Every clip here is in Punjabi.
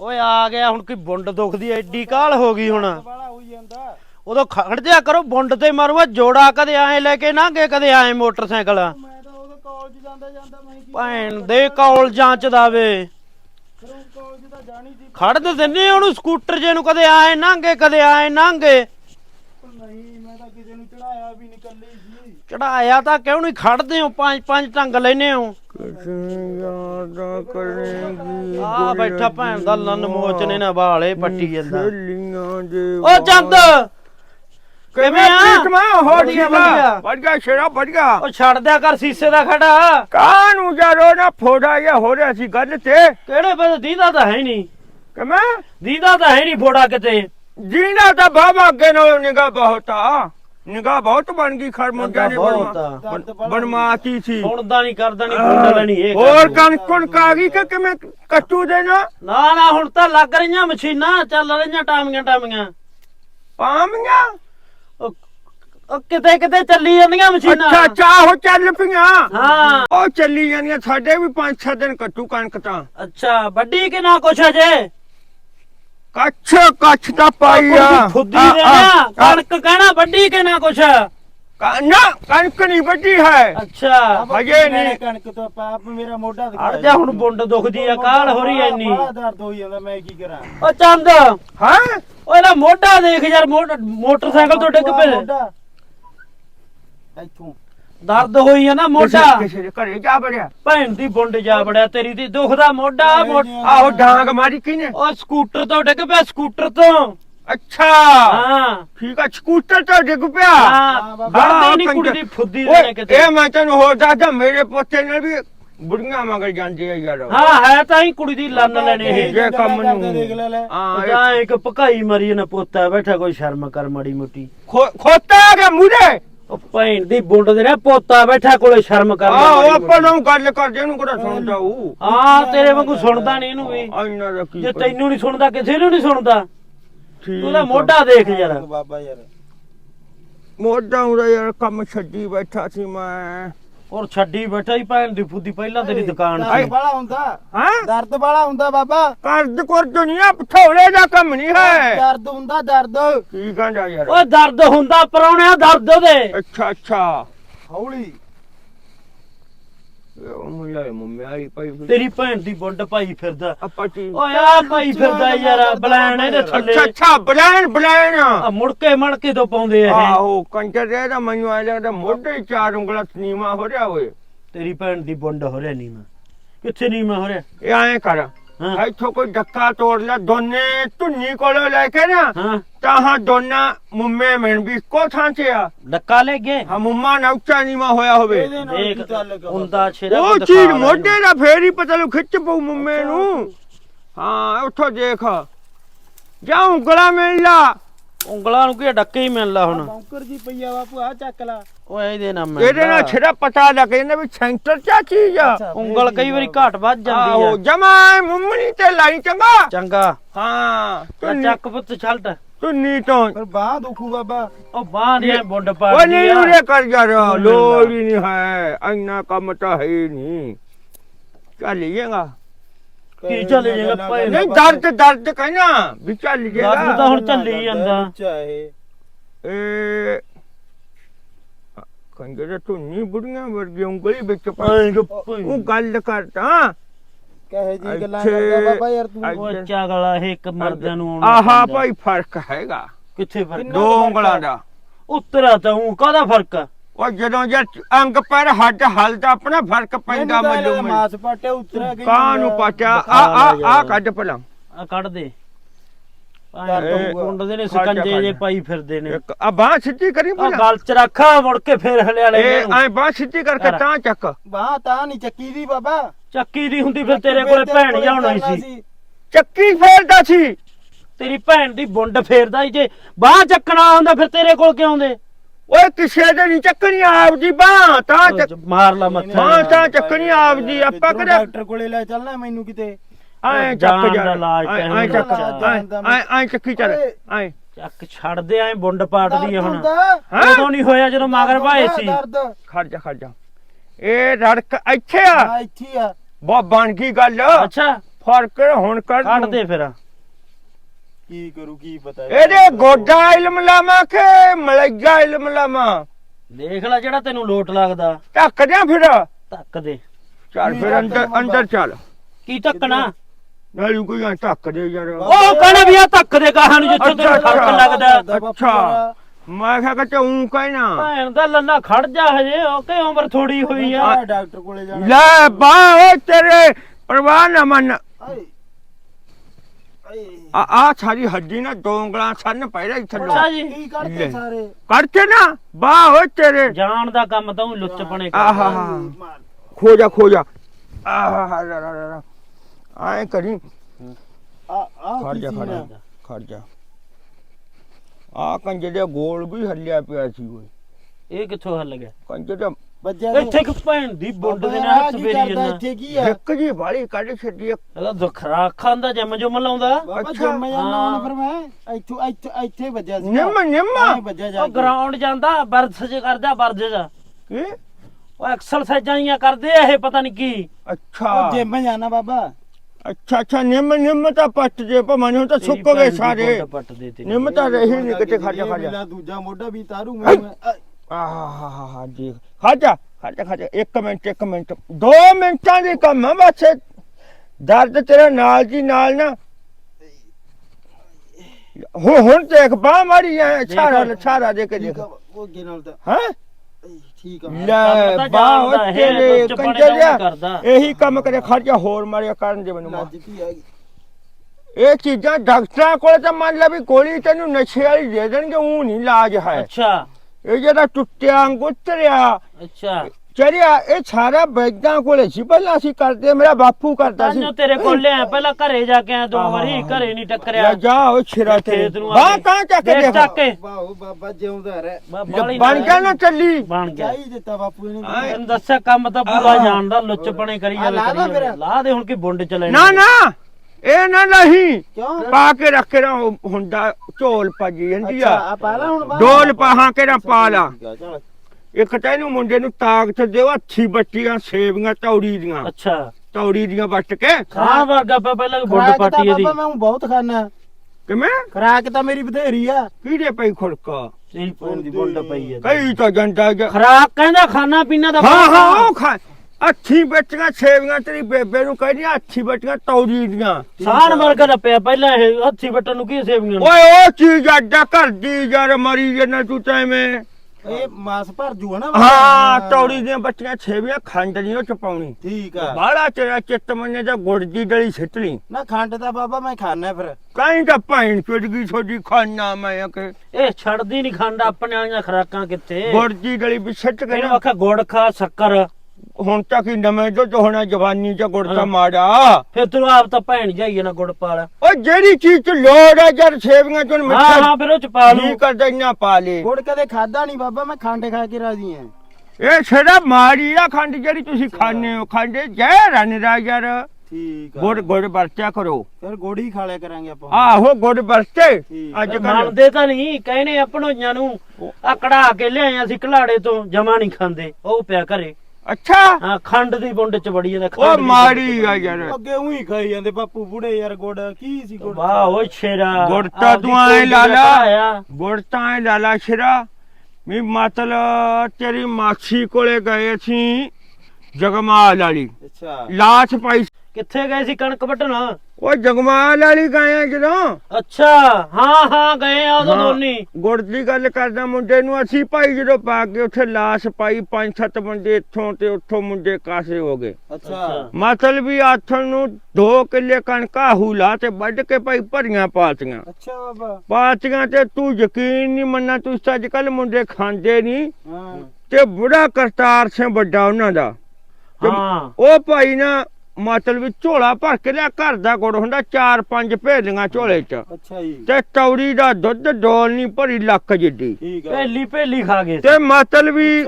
ਓਏ ਆ ਗਿਆ ਹੁਣ ਕੋਈ ਬੁੰਡ ਦੁਖਦੀ ਐ, ਐਡੀ ਕਾਲ ਹੋ ਗਈ ਹੁਣ? ਵਾਲਾ ਹੋਈ ਜਾਂਦਾ ਉਦੋਂ ਖੜ ਜਿਆ ਕਰੋ ਬੁੰਡ ਤੇ ਮਾਰੂਆ ਜੋੜਾ ਕਦੇ ਐ ਲੈ ਕੇ ਨਾਂਗੇ ਕਦੇ ਐ ਮੋਟਰਸਾਈਕਲ। ਮੈਂ ਤਾਂ ਉਹਦੇ ਕਾਲਜ ਜਾਂਦਾ ਜਾਂਦਾ ਮੈਂ ਕੀ ਭੈਣ ਦੇ ਕੌਲ ਜਾਂਚ ਦਾਵੇ। ਫਿਰ ਉਹ ਕਾਲਜ ਤਾਂ ਜਾਣੀ ਸੀ ਖੜ ਦਿੰਨੇ ਉਹਨੂੰ ਸਕੂਟਰ ਜੇ ਨੂੰ ਕਦੇ ਆਏ ਲੰਘੇ ਕਦੇ ਆਏ ਲੰਘੇ ਪਰ ਨਹੀਂ ਮੈਂ ਤਾਂ ਕਿਸੇ ਨੂੰ ਚੜਾਇਆ ਵੀ ਨਿਕਲੀ ਸੀ ਚੜਾਇਆ ਤਾਂ ਕਿਉਂ ਨਹੀਂ? ਖੜਦੇ ਹੋ ਪੰਜ ਪੰਜ ਟੰਗ ਲੈਨੇ ਹੋ। ਆ ਬੈਠਾ ਭੈਣ ਦਾ ਲੰਨ ਮੋਚ ਨੇ ਨਾ ਵਾਲੇ ਪੱਟੀ ਜਾਂਦਾ। ਲੀਆਂ ਦੇ ਓ ਚੰਦ! ਕਿਵੇਂ ਆ? ਮੈਂ? ਹੋ ਵਧੀਆ, ਵਧੀਆ। ਵਧੀਆ ਸ਼ੇਰਾ ਵਧੀਆ ਉਹ ਛੱਡ ਦਿਆ ਕਰ ਸੀਸੇ ਦਾ ਖੜਾ। ਕਾਹਨੂੰ ਯਾਰੋ ਨਾ ਫੋੜਾ ਇਹ ਹੋ ਰਿਹਾ ਸੀ ਗੱਲ ਤੇ? ਕਿਹੜੇ ਬਸ ਦੀਦਾ ਤਾਂ ਹੈ ਨਹੀਂ। ਕਿ ਮੈਂ ਦੀਦਾ ਤਾਂ ਹੈ ਨਹੀਂ ਫੋੜਾ ਕਿਤੇ। ਜੀਣਾ ਤਾਂ ਬਾਬਾ ਅੱਗੇ ਨਾਲ ਨਿਗਾ ਬਹੁਤ ਆ ਨਿਗਾ ਬਹੁਤ ਬਣ ਗਈ ਖਰ ਮੁੰਡਿਆਂ ਨੇ ਬਹੁਤ ਆ। ਬਣਵਾ- ਬਣਵਾਤੀ ਸੀ। ਸੁਣਦਾ ਨਹੀਂ ਕਰਦਾ ਨਹੀਂ ਫੋੜਾ ਲੈਣੀ ਇਹ ਹੋਰ ਕਣਕ ਕੁਣਕ ਆ ਗਈ ਕਿ ਕਿਵੇਂ ਕੱਟੂ ਦੇਣਾ ਨਾ? ਨਾ ਹੁਣ ਤਾਂ ਲੱਗ ਰਹੀਆਂ ਮਸ਼ੀਨਾਂ ਚੱਲ ਰਹੀਆਂ ਟਾਮੀਆਂ ਟਾਮੀਆਂ। ਪਾਮੀਆਂ? ਉਹ ਉਹ ਕਿਤੇ ਕਿਤੇ ਚੱਲੀ ਜਾਂਦੀਆਂ ਮਸ਼ੀਨਾਂ। ਅੱਛਾ ਚਾਹੋ ਚੱਲ ਪੀਆਂ ਹਾਂ। ਉਹ ਚੱਲੀ ਜਾਂਦੀਆਂ ਸਾਡੇ ਵੀ 5-6 ਦਿਨ ਕੱਟੂ ਕਣਕ ਤਾਂ। ਅੱਛਾ ਵੱਡੀ ਕਿ ਨਾ ਕੁਛ ਅਜੇ? ਕੱਛ ਕੱਛ ਤਾਂ ਪਾਈ ਆ। ਫੁੱਦੀ ਆ, ਦੇ ਨਾ ਕਣਕ ਕਹਿਣਾ ਵੱਡੀ ਕਿ ਨਾ ਕੁਛ? ਨਾ ਕਣਕ ਨਹੀਂ ਵੱਡੀ ਹੈ। ਅੱਛਾ। ਹਜੇ ਨਹੀਂ। ਕਣਕ ਤੋਂ ਪਾਪ ਮੇਰਾ ਮੋਢਾ ਅੜ ਜਾ ਹੁਣ ਬੁੰਡ ਦੁਖਦੀ ਆ ਕਾਲ ਹੋ ਰਹੀ ਐ ਇੰਨੀ? ਬੜਾ ਦਰਦ ਹੋਈ ਜਾਂਦਾ ਮੈਂ ਕੀ ਕਰਾਂ? ਓ ਚੰਦ। ਹਾਂ? ਓਏ ਨਾ ਮੋਢਾ ਦੇਖ ਯਾਰ ਮੋਟਰਸਾਈਕਲ ਤੋਂ ਡਿੱਗ ਪਏ। ਇੱਥੋਂ। ਦਰਦ ਹੋਈ ਆ ਨਾ ਮੋਢਾ। ਕਿਸੇ- ਕਿਸੇ ਦੇ ਘਰੇ ਜਾ ਬੜਿਆ ਭੈਣ ਦੀ ਬੁੰਡ ਜਾ ਬੜਿਆ ਤੇਰੀ ਦੀ ਦੁਖਦਾ ਮੋਢਾ ਆਹੋ ਡਾਂਗ ਮਾਰੀ ਕਿਨੇ ਓ ਸਕੂਟਰ ਤੋਂ ਡਿੱਗ ਪਿਆ ਸਕੂਟਰ ਤੋਂ। ਅੱਛਾ। ਹਾਂ। ਠੀਕ ਆ ਸਕੂਟਰ ਤੋਂ ਡਿੱਗ ਪਿਆ। ਹਾਂ ਬਾਬਾ, ਨਹੀਂ ਕੁੜੀ ਦੀ ਫੁੱਦੀ ਦੇ ਕਿਤੇ। ਇਹ ਮੈਂ ਤੈਨੂੰ ਹੋਰ ਦੱਸਦਾ ਮੇਰੇ ਪੋਤੇ ਨਾਲ ਵੀ ਬੁੜੀਆਂ ਮਗਰ ਜਾਂਦੇ ਆ ਯਾਰ। ਹਾਂ ਹੈ ਤਾਂ ਹੀ ਕੁੜੀ ਦੀ ਲੰਨ ਲੈਣੇ ਇਹ ਜੇ ਕੰਮ ਨੂੰ ਦੇਖ ਲੈ ਲੈ। ਹਾਂ ਜਾਂ ਇੱਕ ਭਕਾਈ ਮਰੀ ਨਾ ਪੋਤਾ ਬੈਠਾ ਕੋਈ ਸ਼ਰਮ ਕਰ ਮੜੀ ਮੋਟੀ। ਖੋਤਾ ਆ ਗਿਆ ਮੂਰੇ ਉਹ ਭੈਣ ਦੀ ਬੁੰਡ ਦੇ ਨਾ ਪੋਤਾ ਬੈਠਾ ਕੋਲੇ ਸ਼ਰਮ ਕਰ ਆ ਉਹ ਆਪਾਂ ਨੂੰ ਗੱਲ ਕਰਦੇ ਇਹਨੂੰ ਕਿਹੜਾ ਸੁਣਦਾ ਉਹ? ਹਾਂ ਤੇਰੇ ਵਾਂਗੂ ਸੁਣਦਾ ਨਹੀਂ ਇਹਨੂੰ ਵੀ। ਇੰਨਾ ਦਾ ਕੀ ਜੇ ਤੈਨੂੰ ਨਹੀਂ ਸੁਣਦਾ ਕਿਸੇ ਨੂੰ ਨਹੀਂ ਸੁਣਦਾ। ਆ। ਮੋਢਾ ਦੇਖ ਯਾਰ। ਬਾਬਾ ਯਾਰ। ਮੋਢਾ ਉਹਦਾ ਯਾਰ ਕੰਮ ਛੱਡੀ ਬੈਠਾ ਸੀ ਮੈਂ। ਔਰ ਛੱਡੀ ਬੈਠਾ ਹੀ ਭੈਣ ਦੀ ਫੁੱਦੀ ਪਹਿਲਾਂ ਤੇਰੀ ਦੁਕਾਨ ਦਰਦ ਸੀ। ਵਾਲਾ ਹੁੰਦਾ। ਹਾਂ? ਦਰਦ ਵਾਲਾ ਹੁੰਦਾ ਬਾਬਾ। ਕਰਦ ਕੁਰਦ ਨਹੀਂ ਆ ਥੋੜੇ ਦਾ ਕੰਮ ਨਹੀਂ ਹੈ। ਦਰਦ ਹੁੰਦਾ ਦਰਦ। ਕੀ ਕਹਿੰਦਾ ਯਾਰ? ਓਏ ਦਰਦ ਹੁੰਦਾ ਪਰੌਣਿਆ ਦਰਦ ਉਹਦੇ। ਅੱਛਾ ਅੱਛਾ। ਹੌਲੀ। ਉਹ ਮੁੰਡਾ ਮੰਮੀ ਆਈ ਪਈ ਫਿਰ। ਤੇਰੀ ਭੈਣ ਦੀ ਬੁੰਡ ਪਾਈ ਫਿਰਦਾ। ਆਪਾਂ ਓਏ ਆ ਪਾਈ ਫਿਰਦਾ ਯਾਰ ਬਲੈਣ ਇਹਦੇ ਥੱਲੇ। ਅੱਛਾ ਅੱਛਾ ਬਲੈਨ ਬਲੈਨ ਆ ਮੁੜ ਕੇ ਮਣ ਕੇ ਤੋਂ ਪਾਉਂਦੇ ਆ ਇਹ। ਆਹੋ ਕੰਜਰ ਦੇ ਦਾ ਮੈਨੂੰ ਆ ਲੱਗਦਾ ਮੋਢੇ ਹੀ ਚਾਰ ਉਂਗਲਾਂ ਨੀਵਾ ਹੋ ਰਿਹਾ ਓਏ ਤੇਰੀ ਭੈਣ ਦੀ ਬੁੰਡ ਹੋ ਰਿਹਾ ਨੀਮਾ ਕਿੱਥੇ ਨੀਮਾ ਹੋ ਰਿਹਾ? ਇਹ ਐਂ ਕਰ ਹਾਂ। ਇੱਥੋਂ ਕੋਈ ਡੱਕਾ ਤੋੜ ਲੈ ਦੋਨੇ ਧੁੰਨੀ ਕੋਲੋਂ ਲੈ ਕੇ ਨਾ। ਹਾਂ। ਤਾਹਾਂ ਦੋਨਾਂ ਮੁੰਮੇ ਮਿਣ ਵੀ ਇੱਕੋ ਥਾਂ 'ਚ ਆ। ਡੱਕਾ ਲੈ ਗਏ? ਹਾਂ ਮੁੰਮਾ ਨਾ ਉੱਚਾ ਨੀਵਾ ਹੋਇਆ ਹੋਵੇ। ਇਹਦੇ ਨਾਲ ਕੀ ਦੇਖ ਤਾਲੁਕ ਆ? ਹੁੰਦਾ ਛੇਰਾ ਉਹ ਚੀਜ਼ ਮੋਢੇ ਦਾ ਫੇਰ ਹੀ ਪਤਾ ਲੂ ਖਿੱਚ ਪਊ ਮੁੰਮੇ ਨੂੰ। ਹਾਂ ਉੱਥੋਂ ਦੇਖ। ਜਾ ਉਂਗਲਾ ਮਿਲ ਲਾ। ਉਂਗਲਾਂ ਨੂੰ ਕੀ ਡੱਕੇ ਹੀ ਮਿਲਦਾ ਹੁਣ। ਬੌਂਕਰ ਜੀ ਪਈਆ ਬਾਪੂ ਆ ਚੱਕ ਲਾ। ਓਏ ਇਹਦੇ ਨਾਲ ਮਿਲਦਾ। ਇਹਦੇ ਨਾਲ ਛੇੜਾ ਪਤਾ ਲੱਗ ਜਾਂਦਾ ਵੀ ਸੈਂਟਰ 'ਚ ਆ ਚੀਜ਼। ਆ ਉਂਗਲ ਕਈ। ਵਾਰੀ ਘਾਟ ਵੱਜ ਜਾਂਦੀ ਆਹੋ ਆ। ਜਮਾ ਮੁੰਮਣੀ ਤੇ ਲਾਈ ਚੰਗਾ। ਚੰਗਾ। ਹਾਂ। ਲੈ ਚੱਕ ਪੁੱਤ ਛਲਟ ਧੁੰਨੀ ਤੋਂ ਪਰ ਬਾਹ ਦੁਖੂ ਬਾਬਾ। ਉਹ ਬਾਹ ਦੀ ਬੁੰਡ ਉਹ ਪਾੜੀ ਨਹੀਂ ਉਰੇ ਕਰ ਯਾਰ ਨਹੀਂ ਲੋੜ। ਹੀ ਨਹੀਂ ਹੈ ਇੰਨਾ ਕੰਮ ਤਾਂ ਹੈ ਹੀ ਨਹੀਂ। ਚੱਲ ਜਾਏਗਾ ਕੀ ਚੱਲ ਜਾਏਗਾ ਭਾਈ? ਨਹੀਂ ਦਰਦ ਦਰਦ ਕਹਿਣਾ ਵੀ ਚੱਲ ਦਰਦ ਜਾਏਗਾ ਤਾਂ ਹੁਣ ਚੱਲੀ ਜਾਂਦਾ। ਚਾਹੇ ਇਹ। ਕੰਜਰ ਧੁੰਨੀ ਬੁੜੀਆਂ ਵਰਗੀ ਉਂਗਲੀ ਵਿੱਚ ਪਾ ਉਹ ਗੱਲ ਕਰਦਾ। ਕਹੇ ਜੀ ਗੱਲਾਂ ਇੱਥੇ- ਕਰਦਾ ਬਾਬਾ ਯਾਰ ਤੂੰ। ਇੱਥੇ- ਉਹ ਚਾਗਲਾ ਇਹ ਇੱਕ ਮਰਦਾਂ ਨੂੰ ਆਉਣਾ ਆਹਾ ਪੈਂਦਾ। ਭਾਈ ਫ਼ਰਕ ਹੈਗਾ। ਕਿੱਥੇ ਫ਼ਰਕ? ਕਿੰਨਾ- ਦੋ ਉਂਗਲਾਂ ਦਾ। ਉਤਰਾ ਤਾਂ ਉਹ ਕਾਹਦਾ ਫ਼ਰਕ? ਆ ਉਹ ਜਦੋਂ ਜੇ ਅੰਗ ਪਰ ਹੱਡ ਹਲਦਾ ਆਪਣਾ ਫ਼ਰਕ ਪੈਂਦਾ ਮੈਨੂੰ ਤਾਂ ਮੈਨੂੰ ਮਾਸ ਪਾਟਿਆ ਉਤਰਿਆ ਗਈ ਕਾਂ ਨੂੰ ਪਾਟਿਆ? ਆ ਆ ਆ ਕੱਢ ਭਲਾ ਆ ਕੱਢ ਦੇ। ਕਰ ਦਊਗਾ। ਕੁੰਡ ਦੇ ਨੇ ਖੜ ਜਾ, ਸਕੰਜੇ ਖੜ ਜੇ ਜਾ। ਪਾਈ ਫਿਰਦੇ ਨੇ। ਇੱਕ ਆ ਬਾਹ ਸਿੱਧੀ ਕਰੀ ਆ ਭਲਾ ਗਲ ਚ ਰੱਖਾ ਮੁੜ ਕੇ ਫੇਰ ਹਲੇ ਵਾਲੇ ਇਹ ਐ ਬਾਹ ਸਿੱਧੀ ਕਰਕੇ ਕਰ। ਤਾਂ ਚੱਕ। ਬਾਹ ਤਾਂ ਨਹੀਂ ਚੱਕੀ ਦੀ ਬਾਬਾ। ਚੱਕੀ ਦੀ ਹੁੰਦੀ ਫਿਰ ਤੇਰੇ ਕੋਲੇ ਭੈਣ ਜਾਉਣਾ ਸੀ। ਚੱਕੀ ਫੇਰਦਾ ਸੀ। ਤੇਰੀ ਭੈਣ ਦੀ ਬੁੰਡ ਫੇਰਦਾ ਜੇ ਬਾਹ ਚੱਕਣਾ ਹੁੰਦਾ ਫਿਰ ਤੇਰੇ ਕੋਲ ਕਿਉਂ ਆਉਂਦੇ? ਓਏ ਕਿਸੇ ਦੇ ਨਹੀਂ ਚੱਕਣੀ ਆਪਦੀ ਬਾਹ ਤਾਂ ਚੱਕ ਮਾਰ ਲਾ ਮੱਥਾ। ਬਾਂਹ ਤਾਂ ਚੱਕਣੀ ਆਪਦੀ ਆਪਾਂ ਆਪਾਂ ਕਿਹੜਾ ਡਾਕਟਰ ਕੋਲੇ ਲੈ ਚੱਲਣਾ ਮੈਨੂੰ ਕਿਤੇ? ਐ ਜਾਨ ਚੱਕ ਦਾ ਜਾ। ਇਲਾਜ ਐ ਚੱਕ। ਐ ਐ ਚੱਕੀ ਚੱਲ। ਓਏ। ਐ ਚੱਕ ਛੱਡ ਦੇ ਐ ਬੁੰਡ ਪਾਟਦੀ ਆ ਹੁਣ? ਉਦੋਂ ਨਹੀਂ ਹੋਇਆ ਜਦੋਂ ਮਗਰ ਭਾਏ ਸੀ। ਦਰਦ। ਖੜ ਜਾ ਖੜ ਜਾ। ਇਹ ਰੜਕ ਇੱਥੇ ਆ। ਆ ਇੱਥੇ ਆ। ਬਾ ਬਣ ਗਈ ਗੱਲ। ਅੱਛਾ। ਫ਼ਰਕ ਹੁਣ ਕਰ ਕੱਢ ਦੂੰ। ਫਿਰ। ਕੀ ਕਰੂ ਕੀ ਪਤਾ ਇਹਦੇ ਗੋਡਾ ਇਲਮ ਲਾਵਾਂ ਕਿ ਮਲਈਆ ਇਲਮ ਲਾਵਾਂ? ਦੇਖ ਲੈ ਜਿਹੜਾ ਤੈਨੂੰ ਲੋਟ ਲੱਗਦਾ। ਟੱਕ ਦਿਆਂ ਫਿਰ। ਧੱਕ ਦੇ। ਚੱਲ ਫਿਰ ਅੰਦਰ ਅੰਦਰ ਚੱਲ। ਕੀ ਧੱਕਣਾ ਨਾਲੀ ਕੋਈ ਐਂ ਟੱਕ ਦੇ ਯਾਰ। ਉਹ ਕਹਿੰਦਾ ਵੀ ਆ ਧੱਕ ਦੇ ਕਹਾਂ ਨੂੰ ਜਿੱਥੇ ਤੈਨੂੰ ਧੱਕ ਅੱਛਾ। ਲੱਗਦਾ। ਅੱਛਾ। ਮੈਂ ਕਿਹਾ ਕਿ ਤੂੰ ਕਹਿਣਾ ਭੈਣ ਦਾ ਲੰਨਾ ਖੜ ਜਾ ਹਜੇ ਉਹ ਕਿ ਉਮਰ ਥੋੜੀ ਹੋਈ ਆ? ਆ ਡਾਕਟਰ ਕੋਲੇ ਜਾਣਾ। ਲੈ ਬਾ ਓਏ ਤੇਰੇ ਪਰਵਾਹ ਨਾ ਮੰਨ। ਆਏ। ਆਏ। ਆ ਆ ਸਾਰੀ ਹੱਡੀ ਨਾ ਦੋ ਉਂਗਲਾਂ ਸੰਨ ਪੈ ਰਹੀ ਅੱਛਾ ਥੱਲੋਂ ਜੀ। ਕੀ ਕਰਦੇ। ਸਾਰੇ? ਕਰਕੇ ਨਾ ਬਾ ਓਏ ਤੇਰੇ। ਜਾਣ ਦਾ ਕੰਮ ਤਾਂ ਉਹ ਲੁੱਚ ਬਣੇ ਆਹਾ ਹਾਂ ਮਾਰ। ਖੋ ਜਾ ਖੋ ਜਾ। ਆਹਾ ਰਾ ਰਾ ਰਾ ਆਏ ਕਰੀ। ਆ ਆ ਖੜ? ਜਾ ਖੜ ਜਾ। ਆ ਕੰਜੇ ਦੇ ਗੋਲ ਵੀ ਹੱਲਿਆ ਪਿਆ ਸੀ ਓਏ। ਇਹ ਕਿੱਥੋਂ ਹੱਲ ਗਿਆ? ਕੰਜੇ ਦਾ ਬੱਜਿਆ ਇੱਥੇ ਕਿ ਭੈਣ ਦੀ ਬੁੰਡ ਦੇ ਨਾਲ ਕਰਦਾ ਜੰਨਾ ਇੱਥੇ ਕੀ ਆ? ਇੱਕ ਜੀ ਵਾਲੀ ਕੱਢ ਛੱਡੀ ਇਹਦਾ ਦੁਖਰਾ ਖਾਂਦਾ ਜਿਮ ਜੁਮ ਲਾਉਂਦਾ। ਬਾਬਾ ਅੱਛਾ। ਜੰਮ ਹਾਂ। ਫਿਰ ਮੈਂ। ਇੱਥੋਂ ਇੱਥੇ ਇੱਥੇ ਵੱਜਿਆ ਸੀ। ਨਿੰਮ ਨਿੰਮ। ਵੱਜਿਆ ਜਾ ਉਹ। ਗਰਾਊਂਡ ਜਾਂਦਾ ਵਰਜ ਚ ਕਰਦਾ ਵਰਜ ਚ ਕੀ? ਉਹ ਐਕਸਰਸਾਈਜ਼ਾਂ ਹੀ ਕਰਦੇ ਆ ਇਹ ਪਤਾ ਨਹੀਂ ਕੀ। ਅੱਛਾ। ਉਹ ਜਿੰਮ ਜਾਣਾ ਬਾਬਾ। ਅੱਛਾ ਅੱਛਾ ਨਿੰਮ ਨਿੰਮ ਤਾਂ ਪੱਟ ਜੇ ਪਰ ਮੈਨੂੰ ਤਾਂ ਸੁੱਕ ਗਏ ਸਾਰੇ। ਨਿੰਮ ਤਾਂ ਰਹੀ ਨਹੀਂ ਕਿਤੇ ਖੜ ਜਾ ਖੜ ਜਾ। ਮੇਰਾ ਦੂਜਾ ਮੋਢਾ ਵੀ ਤਾਰੂ ਮੈਂ ਆਹਾ ਦੇਖ ਖੜ ਜਾ ਖੜ ਜਾ ਖੜ ਜਾ। ਇੱਕ ਮਿੰਟ ਇੱਕ ਮਿੰਟ। ਦੋ ਮਿੰਟਾਂ ਦੀ ਕੰਮ ਆ ਬਸ। ਦਰਦ ਤੇਰੇ ਨਾਲ ਜੀ ਨਾਲ ਨਾ। ਹੁਣ ਹੁਣ ਦੇਖ ਬਾਹ ਮਾਰੀ ਐ। ਛਾਰਾ ਛਾਰਾ ਦੇ ਕੇ ਦੇਖ। ਆ ਉਹ ਨਾਲ ਤਾਂ। ਹੈ? ਠੀਕ ਆ। ਲੈ ਤਾਂ ਬਾਹ ਜਾਣਦਾ ਇਹ, ਤੇਰੇ ਕੰਮ ਕਰੇ ਜਾ ਹੋਰ ਮਾਰਿਆ ਕਰਨ ਦੇ ਮੈਨੂੰ ਲੱਜਤੀ ਹੈਗੀ। ਇਹ ਚੀਜ਼ਾਂ ਡਾਕਟਰਾਂ ਕੋਲ ਤਾਂ ਮੰਨ ਲਾ ਵੀ ਗੋਲੀ ਤੈਨੂੰ ਨਸ਼ੇ ਵਾਲੀ ਦੇ ਦੇਣਗੇ ਉਹ ਨਹੀਂ ਇਲਾਜ ਹੈ। ਅੱਛਾ। ਇਹ ਜਿਹੜਾ ਟੁੱਟਿਆ ਅੰਗੁੱਤਰਿਆ ਅੱਛਾ। ਚਰਿਆ ਇਹ ਸਾਰਾ ਵੈਦਾਂ ਕੋਲੇ ਸੀ ਪਹਿਲਾਂ ਅਸੀਂ ਕਰਦੇ ਮੇਰਾ ਬਾਪੂ ਕਰਦਾ ਸੀ ਤਾਂਜੋ ਤੇਰੇ ਕੋਲ ਲਿਆ ਪਹਿਲਾਂ ਘਰੇ ਜਾ ਕੇ ਆਇਆ ਦੋ ਆਹਾ। ਵਾਰੀ ਘਰੇ ਨਹੀਂ ਜਾ ਟੱਕਰਿਆ ਜਾ ਉਹ ਛਿਰਾ ਤੇ ਖੇਤ ਨੂੰ ਆ ਬਾਹ ਕੇ। ਕਾਂ ਚੱਕ ਦੇਖ ਦੇ ਚੱਕ ਕੇ ਬਾਹੋ ਬਾਬਾ ਜਿਉਂਦਾ ਰਹਿ ਬਾ- ਜੇ ਬਾਹਲੀ ਬਣ ਗਿਆ ਨਾ ਚੱਲੀ ਬਣ ਗਿਆ ਚਾਹੀ ਦਿੱਤਾ ਬਾਪੂ ਨੇ ਆਏ। ਤੈਨੂੰ ਦੱਸਿਆ ਕੰਮ ਤਾਂ ਪੂਰਾ ਆਹਾ। ਜਾਣਦਾ ਲੁੱਚ ਪਣੇ ਕਰੀ ਆ ਜਾਵੇ ਲਾ ਲਾ ਕਰੀ ਜਾਵੇ। ਫਿਰ। ਲਾ ਦੇ ਹੁਣ ਕੀ ਬੁੰਡ ਚ ਲੈਣਾ ਨਾ ਨਾ ਇਹ ਨਾ ਨਹੀਂ ਕਿਉਂ ਪਾ ਕੇ ਰੱਖ ਕੇ ਨਾ ਉਹ ਹੁੰਦਾ ਝੋਲ ਪੱਜੀ ਜਾਂਦੀ ਅੱਛਾ ਆ ਆ ਪਾ ਲਾ ਹੁਣ ਬਾਹਰ। ਡੋਲ ਪਾਹਾਂ ਕੇ ਨਾ ਪਾ ਲਾ ਚੱਲ। ਇੱਕ ਤਾਂ ਇਹਨੂੰ ਮੁੰਡੇ ਨੂੰ ਤਾਕਤ ਦਿਓ ਹੱਥੀ ਬੱਟੀਆਂ ਸੇਵੀਆਂ ਤੌੜੀ ਦੀਆਂ। ਅੱਛਾ। ਤੌੜੀ ਦੀਆਂ ਵੱਟ ਕੇ। ਖਾਣ ਵਰਗਾ ਪਹਿਲਾਂ ਬੁੰਡ ਖੁਰਾਕ ਤਾਂ ਪਾਟੀ ਇਹਦੀ। ਬਾਬਾ ਮੈਂ ਊਂ ਬਹੁਤ ਖਾਣਾ ਕਿਵੇਂ? ਖਰਾਕ ਤਾਂ ਮੇਰੀ ਬਥੇਰੀ ਆ। ਕਿਹਦੇ ਪਈ ਖੁਰਕਾ ਤੇਰੀ ਭੈਣ ਦੀ ਬੁੰਡ ਪਈ ਹੈ ਕਈ ਤਾਂ ਜੰਦਾ ਜ- ਖਰਾਕ ਕਹਿੰਦਾ ਖਾਣਾ ਪੀਣਾ ਦਾ ਹਾਂ ਹਾਂ ਉਹ ਖਾ ਅੱਛੀ ਬੱਟੀਆਂ ਸੇਵੀਆਂ ਤੇਰੀ ਬੇਬੇ ਨੂੰ ਕਹਿੰਦੀਆਂ ਅੱਛੀ ਬੱਟੀਆਂ ਤੌੜੀ ਦੀਆਂ। ਸਾਣ ਵਰਗਾ ਦਾ ਪਿਆ ਪਹਿਲਾਂ ਇਹ ਹੱਥੀ ਬੱਟਣ ਨੂੰ ਕੀ ਸੇਵੀਆਂ ਨੂੰ? ਓਏ ਉਹ ਚੀਜ਼ ਅੱਡਾ ਕਰਦੀ ਯਾਰ ਮਰੀ ਜਨਾ ਤੂੰ ਤਾਂ ਐਵੇਂ। ਇਹ ਮਾਸ ਭਰ ਜੂ ਹਨਾ ਹਾਂ ਤੌੜੀ ਦੀਆਂ ਬੱਟੀਆਂ ਸੇਵੀਆਂ ਖੰਡ ਨਹੀਂ ਉਹ ਚ ਪਾਉਣੀ ਠੀਕ ਆ। ਬਾਹਲਾ ਤੇਰਾ ਚਿੱਤ ਮੰਨੇ ਤਾਂ ਗੁੜ ਦੀ ਡਲੀ ਸਿੱਟਣੀ ਨਾ ਖੰਡ ਤਾਂ ਬਾਬਾ ਮੈਂ ਖਾਣਾ ਫਿਰ। ਕਾਹੀਂ ਤਾਂ ਭੈਣ ਚੁੱਜ ਗਈ ਛੋਡੀ ਮੈਂ ਕਿ ਇਹ ਛੱਡਦੀ ਨਹੀਂ ਖੰਡ ਆਪਣੇ ਵਾਲੀਆਂ ਖਰਾਕਾਂ ਕਿੱਥੇ? ਗੁੜ ਦੀ ਡਲੀ ਵੀ ਸਿੱਟ ਕੇ ਇਹਨੂੰ ਨਾ। ਆਖਾ ਗੁੜ ਖਾ ਸ਼ੱਕਰ। ਹੁਣ ਤੱਕ ਹੀ ਨਵੇਂ ਦੁੱਧ ਹੋਣਾ ਜਵਾਨੀ ਚ ਗੁੜ ਤਾਂ। ਮਾੜਾ। ਫਿਰ ਤੂੰ ਆਪ ਤਾਂ ਭੈਣ ਜਾਈਏ ਨਾ ਗੁੜ ਪਾ ਲੈ ਓ ਜਿਹੜੀ ਚੀਜ਼ ਚ ਲੋੜ ਹੈ ਜਦ ਸੇਵੀਆਂ ਚ ਹਾਂ ਮਿੱਠਾ ਹਾਂ ਫਿਰ ਉਹ ਚ ਪਾ ਨਹੀਂ ਲੂ ਕਰਦਾ ਇੰਨਾ ਪਾ ਲੇ। ਗੁੜ ਕਦੇ ਖਾਦਾ ਨਹੀਂ ਬਾਬਾ ਮੈਂ ਖੰਡ ਖਾ ਕੇ ਰਾਜੀ ਆ। ਇਹ ਛੜਾ ਮਾੜੀ ਆ ਖੰਡ ਜਿਹੜੀ ਤੁਸੀਂ ਖਾਣੇ ਹੋ। ਖੰਡ ਜ਼ਹਿਰ ਆ ਨਿਰਾ ਯਾਰ। ਠੀਕ ਆ। ਗੁੜ ਗੁੜ ਵਰਤਿਆ ਕਰੋ। ਫਿਰ ਗੁੜ ਹੀ ਖਾ ਲਿਆ ਕਰਾਂਗੇ ਆਪਾਂ। ਆਹੋ ਗੁੜ ਵਰਤੇ। ਅੱਜ ਕੱਲ ਮੰਨਦੇ ਤਾਂ ਨਹੀਂ ਕਹਿੰਦੇ ਆਪਣੋਈਆਂ ਨੂੰ ਆ ਕਢਾ ਕੇ ਲਿਆਏ ਅਸੀਂ ਘਲਾੜੇ ਤੋਂ ਜਮਾ ਨਹੀਂ ਖਾਂਦੇ। ਉਹ ਪਿਆ ਘਰੇ। ਅੱਛਾ। ਹਾਂ ਖੰਡ ਦੀ ਬੁੰਡ ਚ ਬੜੀ ਜਾਂਦਾ ਉਹ ਮਾੜੀ ਆ ਯਾਰ। ਅੱਗੇ ਉਹੀ ਖਾਈ ਜਾਂਦੇ ਬਾਪੂ ਬੁੜੇ ਯਾਰ ਗੁੜ ਕੀ ਸੀ ਗੁੜ? ਵਾਹ ਓ ਛੇਰਾ ਗੁੜ ਤਾਂ ਆਪਦੀ ਤੂੰ ਐਂ ਕੋਲੀ ਲਾ ਦਾ ਲਾ। ਘੜਾਇਆ। ਗੁੜ ਤਾਂ ਐ ਲਾਲਾ ਸ਼ਰਾ। ਵੀ ਮਤਲਬ ਤੇਰੀ ਮਾਛੀ ਕੋਲੇ ਗਏ ਸੀ। ਜਗਮਾਲ ਵਾਲੀ। ਅੱਛਾ। ਲਾਸ਼ ਪਾਈ ਕਿੱਥੇ ਗਏ ਸੀ ਕਣਕ ਵੱਢਣ? ਉਹ ਜਗਮਾਲ ਵਾਲੀ ਗਏ ਆ ਜਦੋਂ। ਅੱਛਾ ਹਾਂ ਹਾਂ ਗਏ ਆ ਉਦੋਂ। ਦੋਨੀ। ਗੁੜ ਦੀ ਗੱਲ ਕਰਦਾ ਮੁੰਡੇ ਨੂੰ ਅਸੀਂ ਭਾਈ ਜਦੋਂ ਪਾ ਕੇ ਉੱਥੇ ਲਾਸ਼ ਪਾਈ ਪੰਜ ਸੱਤ ਬੰਦੇ ਇੱਥੋਂ ਤੇ ਉੱਥੋਂ ਮੁੰਡੇ ਕਾਸੇ ਹੋ ਗਏ। ਅੱਛਾ। ਮਤਲਬ ਵੀ ਆਥਣ ਨੂੰ 2 ਕਿੱਲੇ ਕਣਕਾਂ ਹੂਲਾ ਤੇ ਵੱਢ ਕੇ ਭਾਈ ਭਰੀਆਂ ਪਾਤੀਆਂ। ਅੱਛਾ ਬਾਬਾ। ਪਾਤੀਆਂ ਤੇ ਤੂੰ ਯਕੀਨ ਨਹੀਂ ਮੰਨਣਾ ਤੂੰ ਅੱਜ ਕੱਲ ਮੁੰਡੇ ਖਾਂਦੇ ਨਹੀਂ। ਤੇ ਬੁੜਾ ਕਰਤਾਰ ਸਿੰਘ ਵੱਡਾ ਉਹਨਾਂ ਦਾ। ਹਾਂ। ਉਹ ਭਾਈ ਨਾ ਮਤਲਬ ਵੀ ਝੋਲਾ ਭਰ ਕੇ ਲਿਆ ਘਰ ਦਾ ਗੁੜ ਹੁੰਦਾ ਚਾਰ ਪੰਜ ਭੇਲੀਆਂ ਝੋਲੇ 'ਚ। ਅੱਛਾ ਜੀ। ਤੇ ਤੌੜੀ ਦਾ ਦੁੱਧ ਡੋਲ ਨਹੀਂ ਭਰੀ ਲੱਕ ਜਿੱਡੀ। ਠੀਕ ਭੇਲੀ ਭੇਲੀ ਖਾ ਗਏ ਤੇ ਮਤਲਬ ਵੀ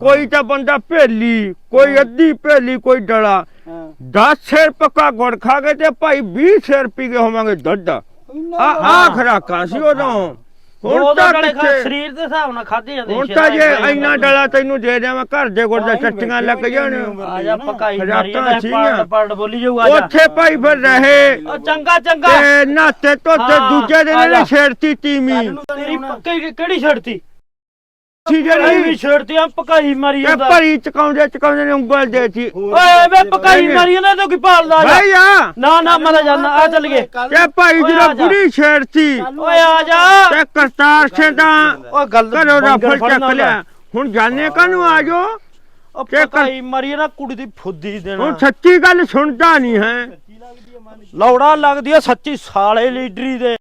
ਕੋਈ ਤਾਂ ਬੰਦਾ ਭੇਲੀ ਕੋਈ ਅੱਧੀ ਭੇਲੀ ਕੋਈ ਡਲਾ। ਹਾਂ। 10 ਸਿਰ ਪੱਕਾ ਗੁੜ ਖਾ ਗਏ ਤੇ ਭਾਈ 20 ਸਿਰ ਪੀ ਗਏ ਹੋਵਾਂਗੇ ਦੁੱਧ। ਆ ਆ ਖਰਾਕਾਂ ਸੀ ਉਦੋਂ। ਹੁਣ ਤਾਂ ਕਿੱਥੇ? ਸਰੀਰ ਦੇ ਹਿਸਾਬ ਨਾਲ ਖਾਦੇ ਜਾਂਦੇ ਹੁਣ ਤਾਂ ਜੇ ਇੰਨਾ ਡਲਾ ਤੈਨੂੰ ਦੇ ਦਿਆਂ ਘਰ ਦੇ ਗੁੜ ਦੇ ਬੈਠੇ ਲੱਗ ਜਾਣ ਨੇ ਆ ਜਾ ਪਕਾਈ। ਪਲਟ ਪਲਟ ਬੋਲੀ ਜਾਊ ਆ ਜਾ। ਉੱਥੇ ਭਾਈ ਫਿਰ ਰਹੇ। ਉਹ ਚੰਗਾ ਚੰਗਾ। ਤੇ ਨਾਤੇ ਧੋਤੇ ਦੂਜੇ ਦਿਨ। ਇਹਨੇ ਛੇੜਤੀ ਤੀਮੀ ਤੇਰੀ ਪੱਕੀ ਕਿਹੜੀ ਛੜਤੀ? ਸੀ ਐ ਵੀ ਜਿਹੜੀ ਛੜਤੀ ਆ ਪਕਾਈ ਮਾਰੀ ਤੇ ਜਾਂਦਾ। ਭਰੀ ਚਕਾਉਂਦੇ ਚਕਾਉਂਦੇ ਨੇ ਉਂਗਲ ਦੇਤੀ ਓਏ ਵੇ ਪਕਾਈ ਮਾਰੀ ਜਾਂਦਾ ਤੂੰ ਕੀ ਭਾਲਦਾ ਆ ਜਾ। ਭਾਈ ਆ ਨਾ ਨਾ ਮੈਂ ਤਾਂ ਜਾਣਾ ਆ ਚੱਲ ਗਏ। ਤੇ ਭਾਈ ਓਏ ਆ ਜਦੋਂ ਜਾ। ਬੁੜੀ ਛੇੜਤੀ ਓਏ ਆ ਜਾ। ਤੇ ਕਰਤਾਰ ਸਿੰਘ ਦਾ ਓ ਗੱਲ ਘਰੋਂ ਰਫਲ ਚੱਕ ਲਿਆ। ਹੁਣ ਜਾਣੇ ਕਾਨੂੰ ਆ ਜੋ ਉਹ ਤੇ ਕਰ- ਪਕਾਈ ਮਾਰੀ ਨਾ ਕੁੜੀ ਦੀ ਫੁੱਦੀ ਦੇਣਾ। ਹੁਣ ਸੱਚੀ ਗੱਲ ਸੁਣਦਾ ਨਹੀਂ ਹੈ। ਲੌੜਾ ਲੱਗਦੀ ਆ ਸੱਚੀ ਸਾਲੇ ਲੀਡਰੀ ਦੇ।